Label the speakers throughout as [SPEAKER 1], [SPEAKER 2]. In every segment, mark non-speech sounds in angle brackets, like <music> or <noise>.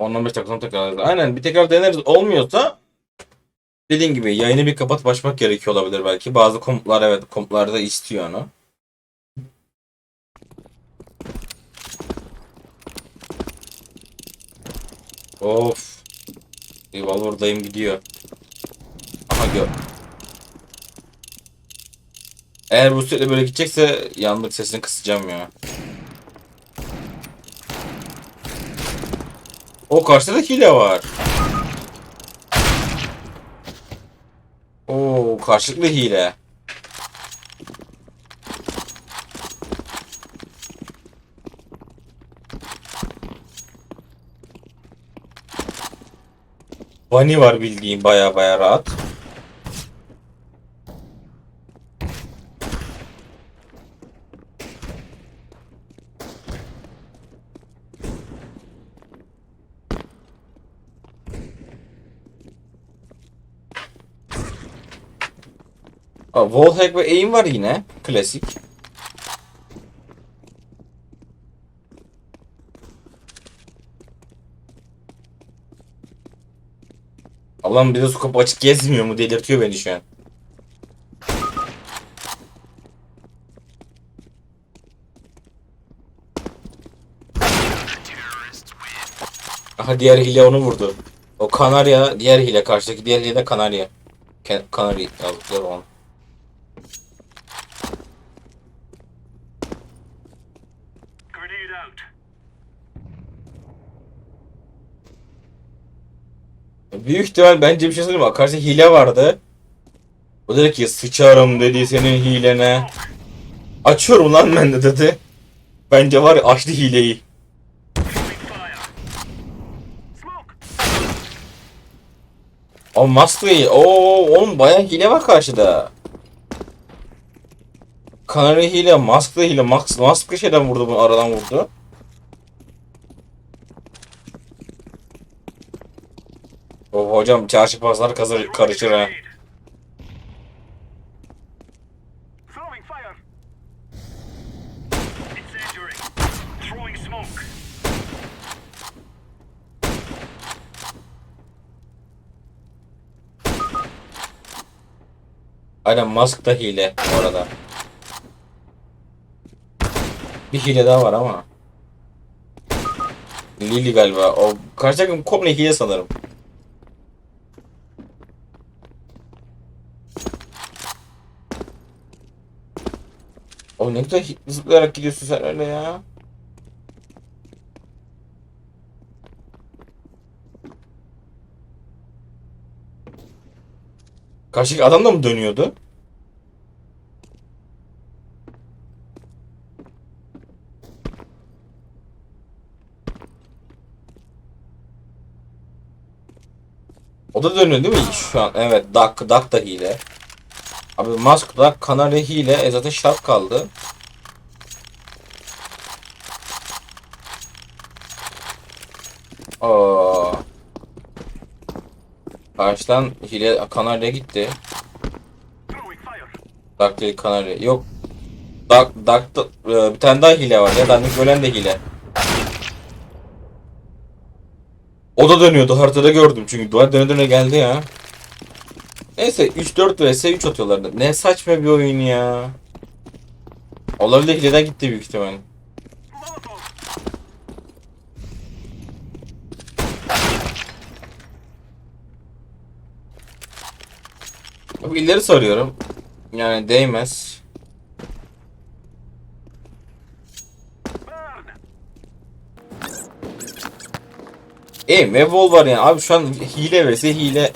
[SPEAKER 1] 15 dakika tekrar Aynen bir tekrar deneriz. Olmuyorsa dediğin gibi yayını bir kapatıp açmak gerekiyor olabilir belki. Bazı komutlar evet komutlarda istiyor onu. Of. Revolver'dayım gidiyor. Aha gör. Eğer bu sürekli böyle gidecekse yandık sesini kısacağım ya. O karşıda da hile var. Oo karşılıklı hile. Bunny var bildiğim baya baya rahat. Wallhack ve aim var yine. Klasik. Allah'ım bir de scope açık gezmiyor mu delirtiyor beni şu an. Aha diğer hile onu vurdu. O Kanarya diğer hile karşıdaki diğer hile de Kanarya. Kanarya yazdıkları onu.
[SPEAKER 2] Grenade out.
[SPEAKER 1] Büyük ihtimal bence bir şey söyleyeyim mi? Karşıda hile vardı. O dedi ki sıçarım dedi senin hilene. Açıyorum lan ben de dedi. Bence var ya açtı hileyi. O Mask'ı ooo oğlum bayağı hile var karşıda. Kanarya hile, Mask da hile. Mask bir şeyden vurdu bunu aradan vurdu. Oh hocam çarşı pazar kazar, karışır ha. Aynen Mask da hile bu arada. Bir hile daha var ama. Lily galiba. O karşı takım komple hile sanırım. O ne güzel zıplayarak gidiyorsun sen öyle ya. Karşıdaki adam da mı dönüyordu? Da dönüyor değil mi şu an? Evet, Duck, Duck da hile. Abi Musk da Kanarya hile. E zaten şart kaldı. Aa. Karşıdan hile Kanarya gitti. Duck değil Kanarya. Yok. Duck, Duck e, bir tane daha hile var ya. Dandik ölen de hile. O da dönüyordu. Haritada gördüm çünkü. Duvar döne döne geldi ya. Neyse 3-4 vs 3 atıyorlar. Ne saçma bir oyun ya. Olabilir hileden gitti büyük ihtimal. Bak soruyorum. Yani değmez. E ve var yani. Abi şu an hile vs hile.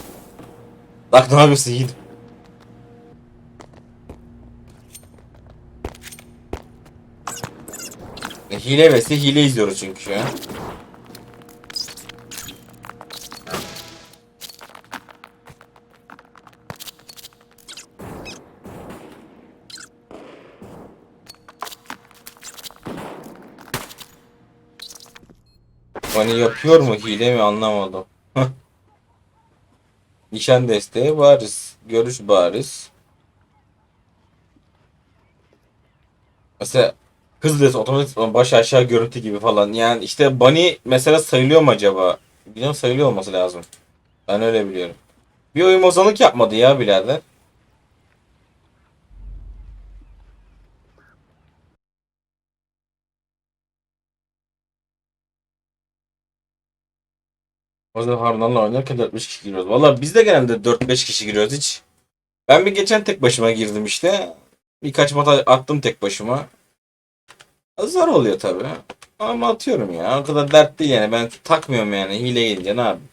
[SPEAKER 1] Bak ne yapıyorsun Yiğit? E, Hile vs hile izliyoruz çünkü şu an. Yapıyor mu hile mi anlamadım. <laughs> Nişan desteği bariz. Görüş bariz. Mesela hız desteği otomatik baş aşağı görüntü gibi falan. Yani işte bunny mesela sayılıyor mu acaba? Biliyorum sayılıyor olması lazım. Ben öyle biliyorum. Bir oyun bozanlık yapmadı ya birader. O zaman Harun'la oynarken 4-5 kişi giriyoruz. Valla biz de genelde 4-5 kişi giriyoruz hiç. Ben bir geçen tek başıma girdim işte. Birkaç mata attım tek başıma. Zor oluyor tabi. Ama atıyorum ya. O kadar dert değil yani. Ben takmıyorum yani. Hile gelince ne yapayım.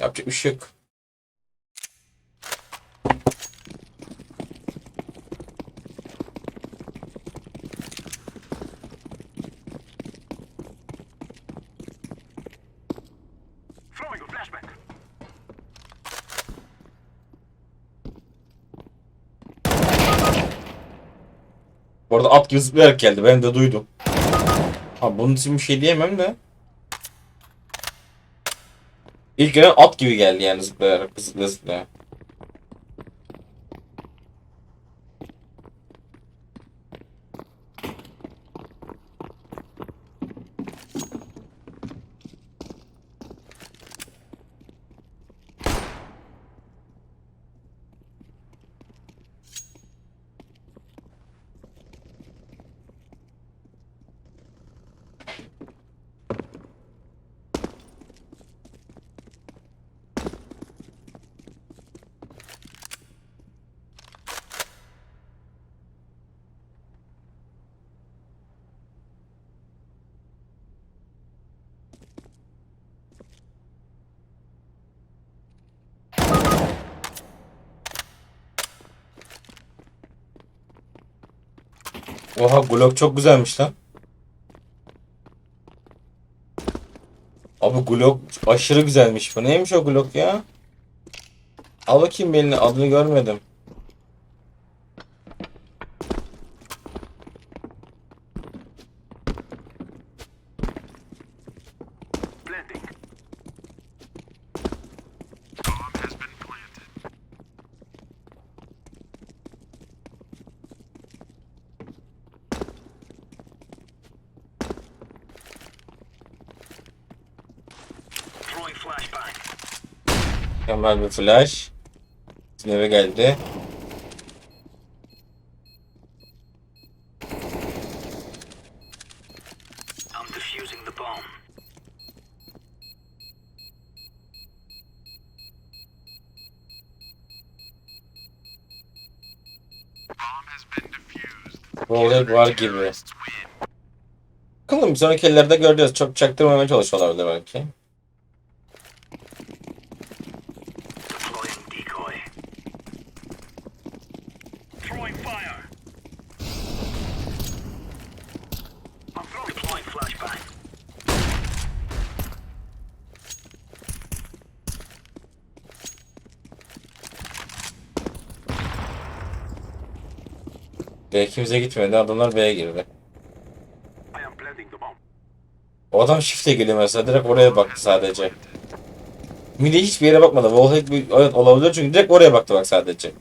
[SPEAKER 1] Yapacak bir şey yok. Bu arada at gibi zıplayarak geldi. Ben de duydum. Ha bunun için bir şey diyemem de. İlk gelen at gibi geldi yani zıplayarak zıplaya zıplaya. Oha Glock çok güzelmiş lan. Abi Glock aşırı güzelmiş. Bu neymiş o Glock ya? Al bakayım belini adını görmedim. Mükemmel bir flash. Bizim eve geldi.
[SPEAKER 2] I'm defusing the bomb.
[SPEAKER 1] Roller var gibi. Bakalım sonraki ellerde göreceğiz. Çok çaktırmamaya çalışıyorlardı belki. B2 gitmedi. Adamlar B'ye girdi. O adam shift'e geliyor mesela. Direkt oraya baktı sadece. Midi hiçbir yere bakmadı. Wallhack bir, evet, olabilir çünkü direkt oraya baktı bak sadece.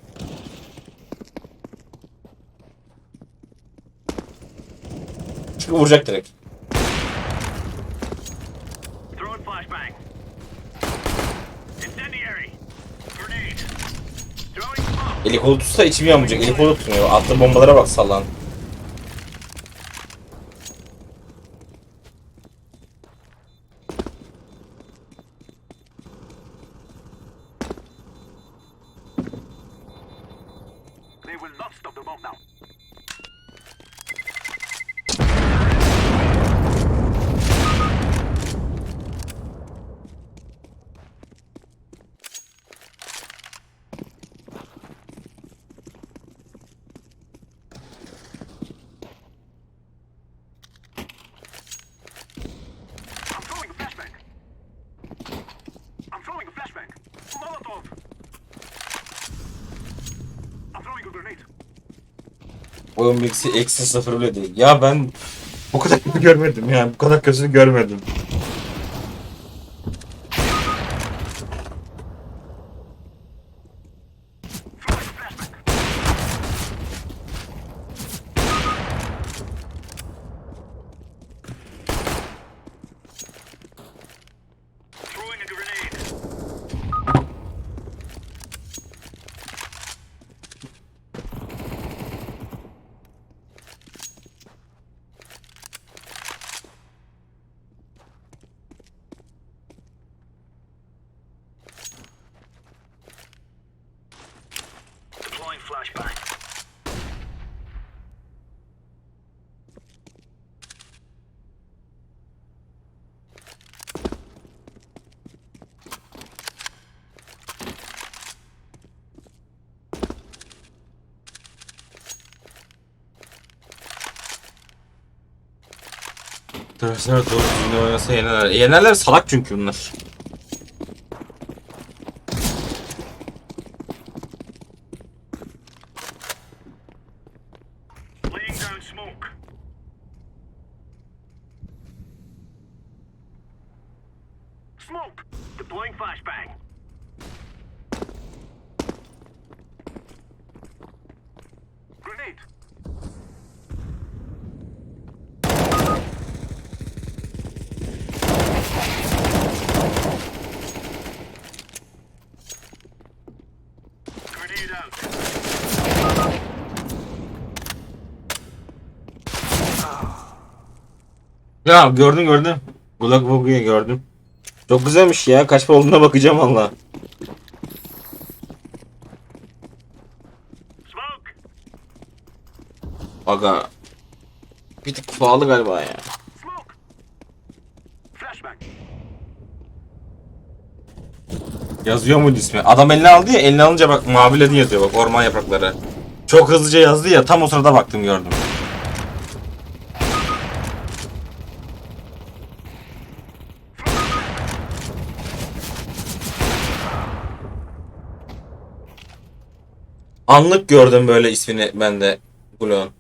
[SPEAKER 1] Çünkü vuracak direkt.
[SPEAKER 2] Throwing smoke.
[SPEAKER 1] Eli kolu tutsa içim yanmayacak. Eli kolu tutmuyor. Attığı bombalara bak sallan. Oyun bilgisi eksi sıfır bile değil. Ya ben bu kadar kötü görmedim ya. Bu kadar kötü görmedim. Arkadaşlar doğru düzgün oynasa yenerler. Yenerler salak çünkü bunlar.
[SPEAKER 2] Grenade out.
[SPEAKER 1] Ya gördün gördün. Glock Vogue'yu gördüm. Çok güzelmiş ya. Kaç para olduğuna bakacağım valla. Aga. Bir tık pahalı galiba ya. Yazıyor muydu ismi? Adam eline aldı ya. Eline alınca bak mavi ledin yazıyor bak. Orman yaprakları. Çok hızlıca yazdı ya. Tam o sırada baktım gördüm. Anlık gördüm böyle ismini ben de Glock'un.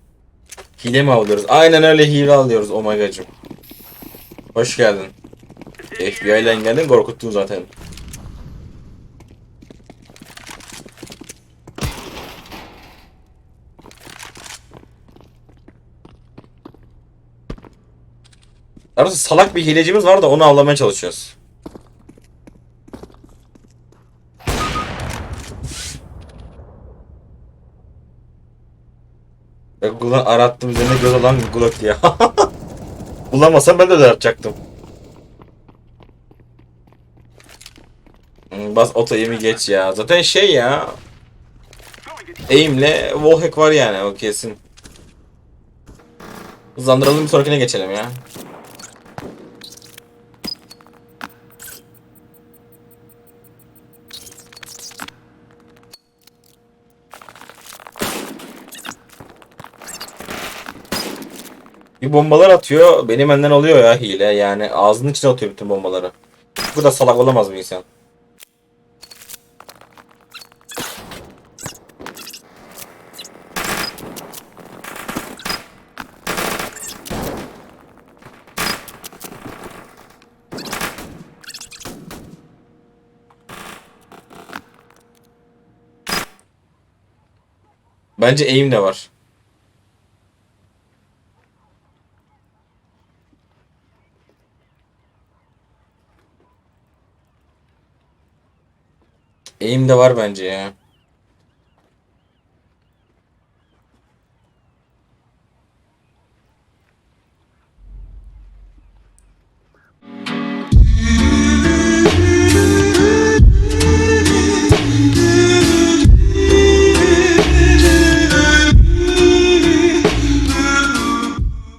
[SPEAKER 1] Hile mi alıyoruz? Aynen öyle hile alıyoruz Omega'cım. Hoş geldin. FBI ile geldin korkuttun zaten. Arası salak bir hilecimiz var da onu avlamaya çalışıyoruz. Glock arattım üzerine göz olan Glock diye. <laughs> Bulamasam ben de aratacaktım. Hmm, Bas oto yemi geç ya. Zaten şey ya. Eğimle wallhack var yani o kesin. Hızlandıralım bir sonrakine geçelim ya. Bir bombalar atıyor. Benim benden oluyor ya hile. Yani ağzının içine atıyor bütün bombaları. Bu da salak olamaz mı insan? Bence aim de var. Aim de var bence ya.